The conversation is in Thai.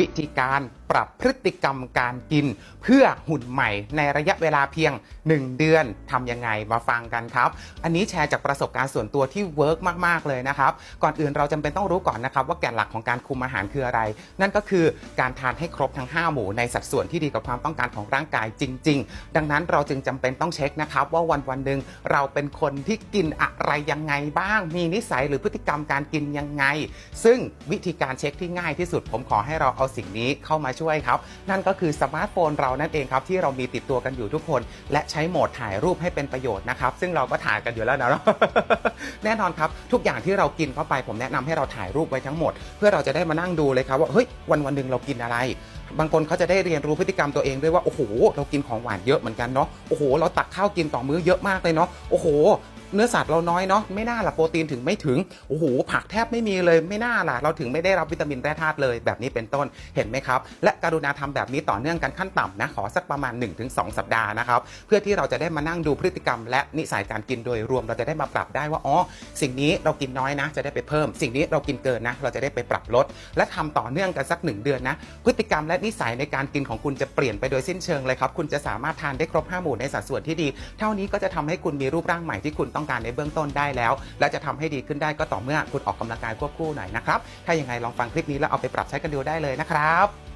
วิธีการ ปรับพฤติกรรมการกิน เพื่อหุ่นใหม่ในระยะเวลาเพียง 1 เดือนทำยังไงมาฟังกันครับ อันนี้แชร์จากประสบการณ์ส่วนตัวที่เวิร์กมาก ๆ เลยนะครับ ก่อนอื่นเราจำเป็นต้องรู้ก่อนนะครับ ว่าแกนหลักของการคุมอาหารคืออะไร นั่นก็คือการทานให้ครบทั้ง 5 หมู่ในสัดส่วนที่ดีกับความต้องการของร่างกายจริง ๆ ดังนั้นเราจึงจำเป็นต้องเช็คนะครับ ว่าวันวันหนึ่งเราเป็นคนที่กินอะไรยังไงบ้าง มีนิสัยหรือพฤติกรรมการกินยังไง ซึ่งวิธีการเช็คที่ง่ายที่สุด ผมขอให้เราเอาสิ่งนี้เข้ามาช่วยครับ นั่นก็คือสมาร์ทโฟนเรานั่นเองครับที่เรามีติดตัวกันอยู่ทุกคน และใช้โหมดถ่ายรูปให้เป็นประโยชน์นะครับซึ่งเราก็ถ่ายกันอยู่แล้วนะแน่นอนครับทุกอย่างที่เรากินเข้าไปผมแนะนำให้เราถ่ายรูปไว้ทั้งหมด เพื่อเราจะได้มานั่งดูเลยครับว่าเฮ้ยวันวันหนึ่งเรากินอะไรบางคนเขาจะได้เรียนรู้พฤติกรรมตัวเองด้วยว่า โอ้โห เรากินของหวานเยอะเหมือนกันเนาะโอ้โห เราตักข้าวกินต่อมื้อเยอะมากเลยเนาะโอ้โห เนื้อสัตว์เราน้อยเนาะไม่น่าล่ะโปรตีนถึงไม่ถึงโอ้โหผักแทบไม่มีเลยไม่น่าล่ะเราถึงไม่ได้รับวิตามินแร่ธาตุเลยแบบนี้เป็นต้นเห็นไหมครับ และการุณาทำแบบนี้ต่อเนื่องกันขั้นต่ำนะขอสักประมาณ 1-2 สัปดาห์นะครับเพื่อที่เราจะได้มานั่งดูพฤติกรรม และนิสัยการกินโดยรวมเราจะได้มาปรับได้ว่าอ๋อสิ่งนี้เรากินน้อยนะ จะได้ไปเพิ่ม สิ่งนี้เรากินเกินนะ เราจะได้ไปปรับลด และทำต่อเนื่องกันสักหนึ่งเดือนนะ พฤติกรรมและนิสัยในการกินของคุณจะเปลี่ยนไปโดยสิ้นเชิงเลยครับคุณจะสามารถทานได้ครบ5หมู่ในสัดส่วนที่ดี เท่านี้ก็จะทำให้คุณมีรูปร่างใหม่ที่คุณต้ององการในเบื้องต้นได้แล้ว และจะทำให้ดีขึ้นได้ก็ต่อเมื่อคุณออกกำลังกายควบคู่หน่อยนะครับ ถ้าอย่างไรลองฟังคลิปนี้แล้วเอาไปปรับใช้กันดูได้เลยนะครับ